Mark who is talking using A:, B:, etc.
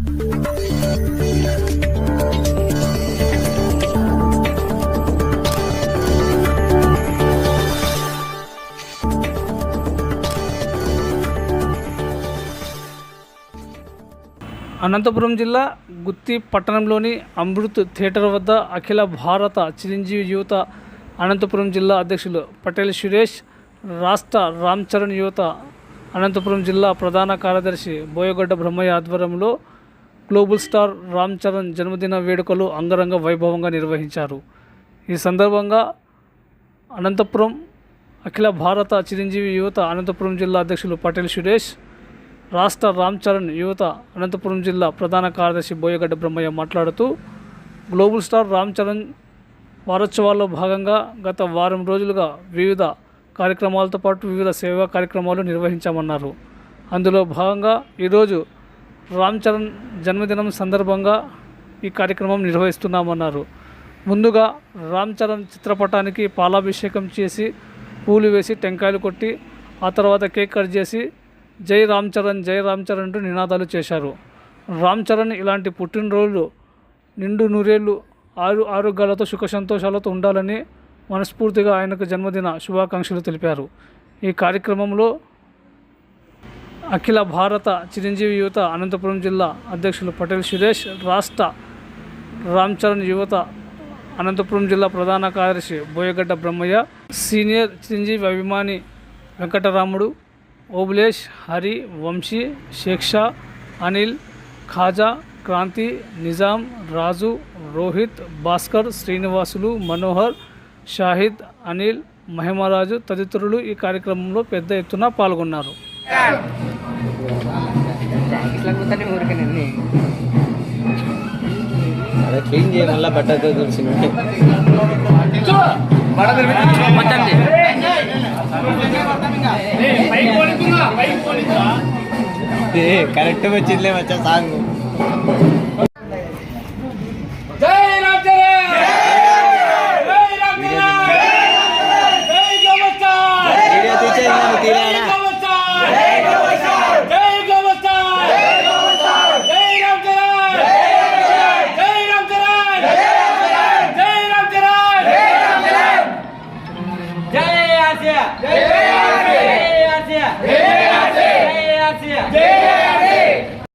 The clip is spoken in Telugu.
A: అనంతపురం జిల్లా గుత్తి పట్టణంలోని అమృత్ థియేటర్ వద్ద అఖిల భారత చిరంజీవి యువత అనంతపురం జిల్లా అధ్యక్షులు పటేల్ సురేష్ రాష్ట్ర రామ్ చరణ్ యువత అనంతపురం జిల్లా ప్రధాన కార్యదర్శి బోయగొడ్డ బ్రహ్మయ్య ఆధ్వర్యంలో గ్లోబల్ స్టార్ రామ్ చరణ్ జన్మదిన వేడుకలు అంగరంగ వైభవంగా నిర్వహించారు. ఈ సందర్భంగా అనంతపురం అఖిల భారత చిరంజీవి యువత అనంతపురం జిల్లా అధ్యక్షులు పటేల్ సురేష్ రాష్ట్ర రామ్ చరణ్ యువత అనంతపురం జిల్లా ప్రధాన కార్యదర్శి బోయగడ్డ బ్రహ్మయ్య మాట్లాడుతూ గ్లోబల్ స్టార్ రామ్ చరణ్ వారోత్సవాల్లో భాగంగా గత వారం రోజులుగా వివిధ కార్యక్రమాలతో పాటు వివిధ సేవా కార్యక్రమాలు నిర్వహించామన్నారు. అందులో భాగంగా ఈరోజు రామ్ చరణ్ జన్మదినం సందర్భంగా ఈ కార్యక్రమం నిర్వహిస్తున్నామన్నారు. ముందుగా రామ్ చరణ్ చిత్రపటానికి పాలాభిషేకం చేసి పూలు వేసి టెంకాయలు కొట్టి ఆ తర్వాత కేక్ కట్ చేసి జై రామ్ చరణ్ జై రామ్ చరణ్ అంటూ నినాదాలు చేశారు. రామ్ చరణ్ ఇలాంటి పుట్టినరోజులు నిండు నూరేళ్ళు ఆరు ఆరోగ్యాలతో సుఖ సంతోషాలతో ఉండాలని మనస్ఫూర్తిగా ఆయనకు జన్మదిన శుభాకాంక్షలు తెలిపారు. ఈ కార్యక్రమంలో అఖిల భారత చిరంజీవి యువత అనంతపురం జిల్లా అధ్యక్షులు పటేల్ సురేష్ రాష్ట్ర రామ్ చరణ్ యువత అనంతపురం జిల్లా ప్రధాన కార్యదర్శి బోయగడ్డ బ్రహ్మయ్య సీనియర్ చిరంజీవి అభిమాని వెంకటరాముడు ఓబులేష్ హరి వంశీ శేక్షా అనిల్ ఖాజా క్రాంతి నిజాం రాజు రోహిత్ భాస్కర్ శ్రీనివాసులు మనోహర్ షాహిద్ అనిల్ మహిమరాజు తదితరులు ఈ కార్యక్రమంలో పెద్ద ఎత్తున పాల్గొన్నారు.
B: అదే క్లీన్ చేయ మళ్ళీ బట్టతో తుడిచిన కరెక్ట్ వచ్చిందిలే వచ్చా సాంగ్